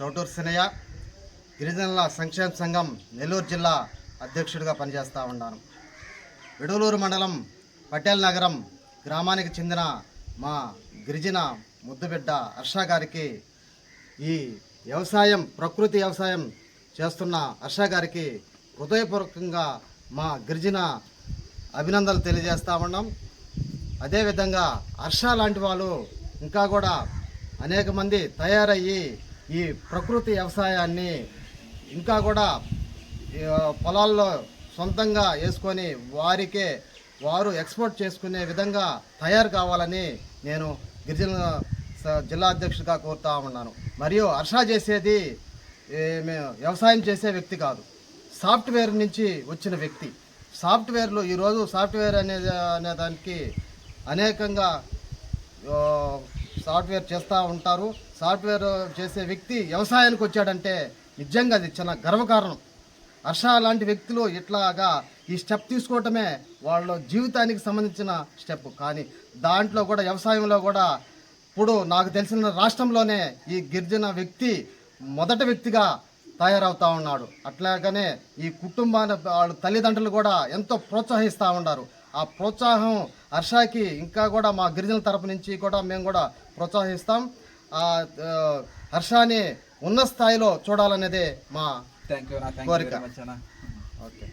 చౌటూరు సినయ్య గిరిజనుల సంక్షేమ సంఘం నెల్లూరు జిల్లా అధ్యక్షుడిగా పనిచేస్తూ ఉన్నాను. విడవలూరు మండలం పటేల్ నగరం గ్రామానికి చెందిన మా గిరిజన ముద్దుబిడ్డ హర్ష గారికి ఈ వ్యవసాయం ప్రకృతి వ్యవసాయం చేస్తున్న హర్ష గారికి హృదయపూర్వకంగా మా గిరిజన అభినందనలు తెలియజేస్తూ ఉన్నాం. అదేవిధంగా హర్ష లాంటి వాళ్ళు ఇంకా కూడా అనేక మంది తయారయ్యి ఈ ప్రకృతి వ్యవసాయాన్ని ఇంకా కూడా పొలాల్లో సొంతంగా వేసుకొని వారికే వారు ఎక్స్పోర్ట్ చేసుకునే విధంగా తయారు కావాలని నేను గిరిజన జిల్లా అధ్యక్షుడిగా కోరుతా ఉన్నాను. మరియు హర్ష చేసేది వ్యవసాయం చేసే వ్యక్తి కాదు. సాఫ్ట్వేర్ నుంచి వచ్చిన వ్యక్తి. సాఫ్ట్వేర్లు ఈరోజు సాఫ్ట్వేర్ అనే అనే దానికి అనేకంగా సాఫ్ట్వేర్ చేస్తూ ఉంటారు. సాఫ్ట్వేర్ చేసే వ్యక్తి వ్యవసాయానికి వచ్చాడంటే నిజంగా అది చాలా గర్వకారణం. హర్ష లాంటి వ్యక్తులు ఇట్లాగా ఈ స్టెప్ తీసుకోవటమే వాళ్ళ జీవితానికి సంబంధించిన స్టెప్. కానీ దాంట్లో కూడా వ్యవసాయంలో కూడా ఇప్పుడు నాకు తెలిసిన రాష్ట్రంలోనే ఈ గిరిజన వ్యక్తి మొదటి వ్యక్తిగా తయారవుతా ఉన్నాడు. అట్లాగనే ఈ కుటుంబాన్ని వాళ్ళ తల్లిదండ్రులు కూడా ఎంతో ప్రోత్సహిస్తూ ఉన్నారు. ఆ ప్రోత్సాహం హర్షకి ఇంకా కూడా మా గిరిజనుల తరపు నుంచి కూడా మేము కూడా ప్రోత్సహిస్తాం. ఆ హర్షాని ఉన్న స్థాయిలో చూడాలనేదే మా కోరిక. ఓకే.